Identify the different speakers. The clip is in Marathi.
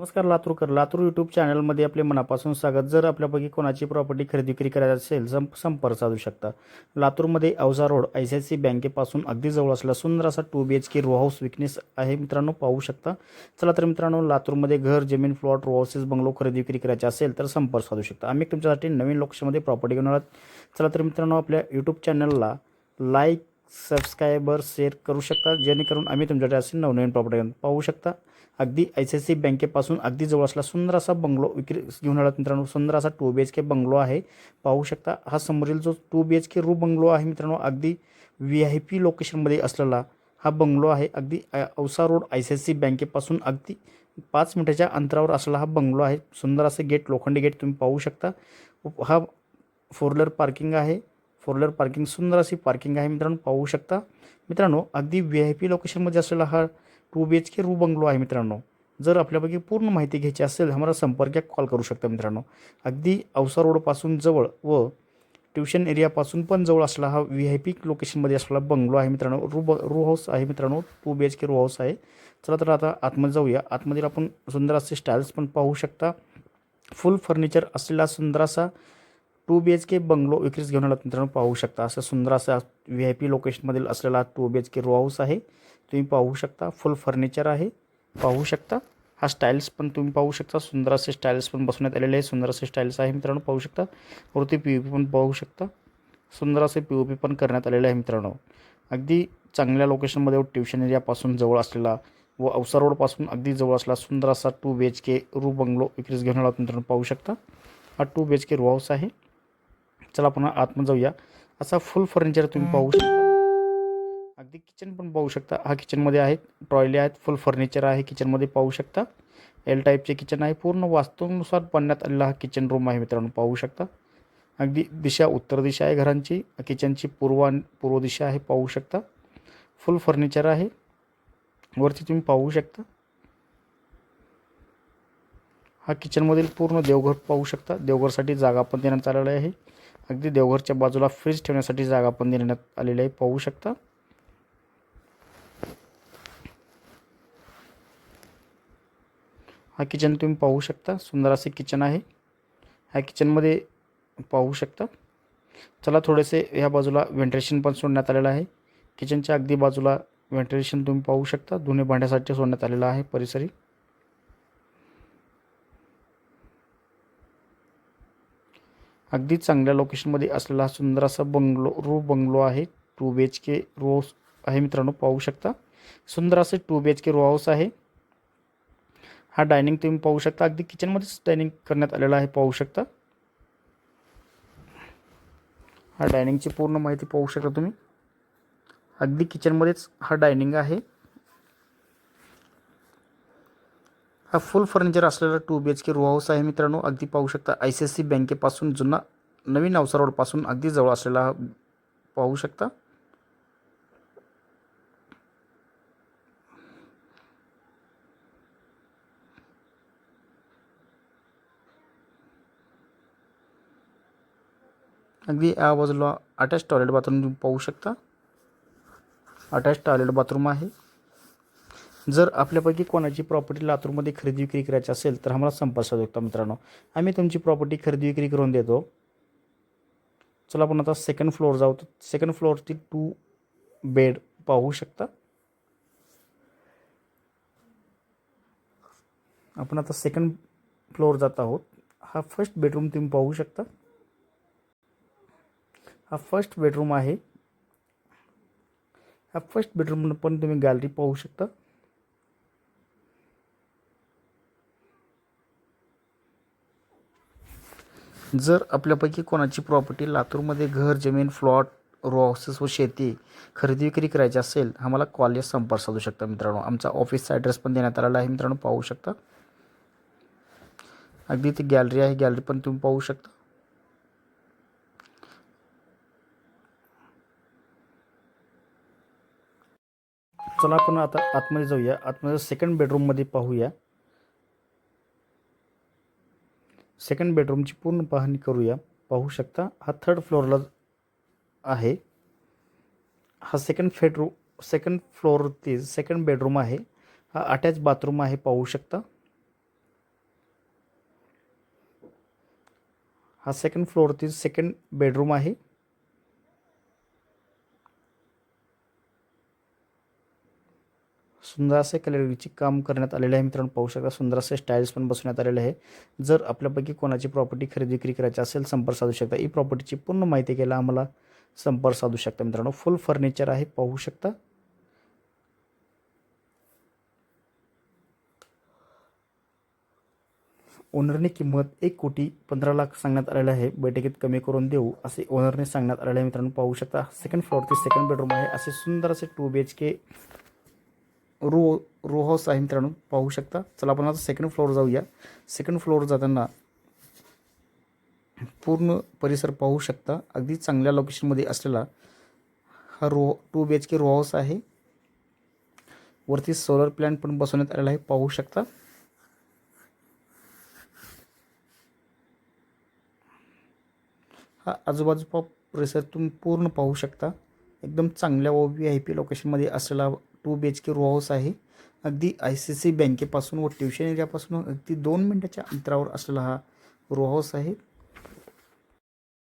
Speaker 1: नमस्कार लातूरकर. लातूर यूट्यूब चॅनलमध्ये आपले मनापासून स्वागत. जर आपल्यापैकी कोणाची प्रॉपर्टी खरेदी विक्री करायची असेल संप संपर्क साधू शकता. लातूरमध्ये Ausa road I C I C बँकेपासून अगदी जवळ असला सुंदर असा two B H K row house weakness आहे मित्रांनो पाहू शकता. चला तर मित्रांनो लातूरमध्ये घर जमीन प्लॉट रो हाऊसेस बंगलो खरेदी विक्री करायचे असेल तर संपर्क साधू शकता. आम्ही तुमच्यासाठी नवीन लोकशामध्ये प्रॉपर्टी घेऊन आहोत. चला तर मित्रांनो आपल्या यूट्यूब चॅनलला लाईक सबस्क्रायबर शेअर करू शकता. जेणेकरून आम्ही तुमच्यासाठी असे नवनवीन प्रॉपर्टी पाहू शकता. अगदी आय सी आय सी बँकेपासून अगदी जवळ असला सुंदर असा बंगलो विक्री घेऊन आला मित्रांनो. सुंदर असा two B H K bungalow आहे. पाहू शकता हा समोरील जो टू बी एच के रू बंगलो आहे मित्रांनो अगदी व्ही आय पी लोकेशनमध्ये असलेला हा बंगलो आहे. अगदी Ausa road I C I C बँकेपासून अगदी पाच मिनिटाच्या अंतरावर असलेला हा बंगलो आहे. सुंदर असं गेट लोखंडी गेट तुम्ही पाहू शकता. हा फोर व्हीलर पार्किंग आहे. फोर व्हीलर पार्किंग सुंदर अशी पार्किंग आहे मित्रांनो पाहू शकता. मित्रांनो अगदी व्ही आय पी लोकेशनमध्ये असलेला हा टू बी एच के रू बंगलो आहे मित्रांनो. जर आपल्यापैकी पूर्ण माहिती घ्यायची असेल आम्हाला संपर्क कॉल करू शकता मित्रांनो. अगदी औसा रोडपासून जवळ व ट्युशन एरियापासून पण जवळ असला हा व्ही आय पी लोकेशनमध्ये असलेला बंगलो आहे मित्रांनो. रू ब रू हाऊस आहे मित्रांनो. टू बी एच के रू हाऊस आहे. चला तर आता आतमध्ये जाऊया. आतमधील आपण सुंदर असे स्टाईल्स पण पाहू शकता. फुल फर्निचर असलेला सुंदर असा two B H K bungalow विक्रीस घेऊन आला मित्रांनो पाहू शकता. असं सुंदर असा व्ही आय पी लोकेशनमधील असलेला two B H K row house आहे. तुम्ही पाहू शकता फुल फर्निचर आहे. पाहू शकता. हा स्टाईल्स पण तुम्ही पाहू शकता. सुंदर असे स्टाईल्स पण बसवण्यात आलेले आहे सुंदर असे स्टाईल्स आहे मित्रांनो पाहू शकता. वरती पी ओ पी पण पाहू शकता. सुंदर असे पी ओ पी पण करण्यात आलेले आहे मित्रांनो. अगदी चांगल्या लोकेशनमध्ये ट्युशन एरियापासून जवळ असलेला व अवसा रोडपासून अगदी जवळ असला सुंदर असा टू बी एच के रू बंगलो विक्रीस घेऊन आला मित्रांनो पाहू शकता. हा टू बी एच के रू हाऊस आहे. चला आपण आतमध्ये जाऊया. असा फुल फर्निचर तुम्ही पाहू शकता. अगदी किचन पण पाहू शकता. हा किचनमध्ये आहे टॉयले आहेत फुल फर्निचर आहे किचनमध्ये पाहू शकता. एल टाईपचे किचन आहे. पूर्ण वास्तूनुसार बनण्यात आलेला हा किचन रूम आहे मित्रांनो पाहू शकता. अगदी दिशा उत्तर दिशा आहे घरांची. किचनची पूर्व पूर्व दिशा आहे पाहू शकता. फुल फर्निचर आहे. वरती तुम्ही पाहू शकता. हा किचनमधील पूर्ण देवघर पाहू शकता. देवघरसाठी जागा पण देण्यात आलेली आहे. अगदी देवघरच्या बाजूला फ्रीज ठेवण्यासाठी जागा पण देण्यात आलेली आहे. पाहू शकता. हा किचन तुम्ही पाहू शकता. सुंदर असे किचन आहे. ह्या किचनमध्ये पाहू शकता. चला थोडेसे ह्या बाजूला व्हेंटिलेशन पण सोडण्यात आलेलं आहे. किचनच्या अगदी बाजूला व्हेंटिलेशन तुम्ही पाहू शकता. धुणे भांड्यासाठी सोडण्यात आलेलं आहे. परिसरी. अगदी चांगल्या लोकेशनमध्ये असलेला हा सुंदर असा बंगलो रू बंगलो आहे. Two B H K row आहे मित्रांनो पाहू शकता. सुंदर असे two B H K row house आहे. हा डायनिंग तुम्ही पाहू शकता. अगदी किचनमध्येच डायनिंग करण्यात आलेला आहे पाहू शकता. हा डायनिंगची पूर्ण माहिती पाहू शकता तुम्ही. अगदी किचनमध्येच हा डायनिंग आहे. हा फुल फर्निचर असलेला two B H K row house आहे मित्रांनो. अगदी पाहू शकता आय सी एस सी बँकेपासून जुना नवीन औसा रोडपासून अगदी जवळ असलेला हा पाहू शकता. अगदी या बाजूला अटॅच टॉयलेट बाथरूम तुम्ही पाहू शकता. अटॅच टॉयलेट बाथरूम आहे. जर आपल्यापैकी कोणाची प्रॉपर्टी लातूरमध्ये खरेदी विक्री करायची असेल तर आम्हाला संपर्क साधू शकता मित्रांनो. आम्ही तुमची प्रॉपर्टी खरेदी विक्री करून देतो. चला आपण आता सेकंड फ्लोअर जाऊ. तर सेकंड फ्लोअरची टू बेड पाहू शकता. आपण आता सेकंड फ्लोअर जात आहोत. हा फर्स्ट बेडरूम तुम्ही पाहू शकता. हा फर्स्ट बेडरूम आहे. हा फर्स्ट बेडरूम पण तुम्ही गॅलरी पाहू शकता. जर आपल्यापैकी कोणाची प्रॉपर्टी लातूरमध्ये घर जमीन फ्लॉट रो हाऊसेस व शेती खरेदी विक्री करायची असेल आम्हाला कॉलेज संपर्क साधू शकता मित्रांनो. आमचा ऑफिसचा ॲड्रेस पण देण्यात आलेला आहे मित्रांनो पाहू शकता. अगदी ती गॅलरी आहे गॅलरी पण तुम्ही पाहू शकता. चला आपण आता आतमध्ये जाऊया. आतमध्ये सेकंड बेडरूममध्ये पाहूया. सेकंड बेडरूमची पूर्ण पाहणी करूया. पाहू शकता हा थर्ड फ्लोअरला आहे. हा सेकंड फेडरूम सेकंड फ्लोअरवरती सेकंड बेडरूम आहे. हा अटॅच बाथरूम आहे पाहू शकता. हा सेकंड फ्लोअरवरती सेकंड बेडरूम आहे. सुंदर असे कलरची काम करण्यात आलेले आहे. मित्रांनो पाहू शकता सुंदर असे स्टाईल्स पण बसवण्यात आलेले आहे. जर आपल्यापैकी कोणाची प्रॉपर्टी खरेदी विक्री करायची असेल संपर्क साधू शकता. ही प्रॉपर्टीची पूर्ण माहिती घ्यायला आम्हाला संपर्क साधू शकता मित्रांनो. फुल फर्निचर आहे पाहू शकता. ओनरने किंमत एक कोटी पंधरा लाख सांगण्यात आलेलं आहे. बैठकीत कमी करून देऊ असे ओनरने सांगण्यात आलेलं आहे मित्रांनो. पाहू शकता सेकंड फ्लोअर ते सेकंड बेडरूम आहे. असे सुंदर असे two B H K row row house आहे मित्रांनो पाहू शकता. चला आपण आता सेकंड फ्लोअर जाऊया. सेकंड फ्लोअर जाताना पूर्ण परिसर पाहू शकता. अगदी चांगल्या लोकेशनमध्ये असलेला हा row two B H K row house आहे. वरती सोलर प्लॅन्ट पण बसवण्यात आलेला आहे पाहू शकता. हा आजूबाजूचा परिसर तुम्ही पूर्ण पाहू शकता. एकदम चांगल्या ओ व्ही आय पी लोकेशनमध्ये असलेला two B H K row house आहे. अगदी आय सी सी बँकेपासून व ट्युशन एरियापासून अगदी दोन मिनटाच्या अंतरावर असलेला हा रो हाऊस आहे.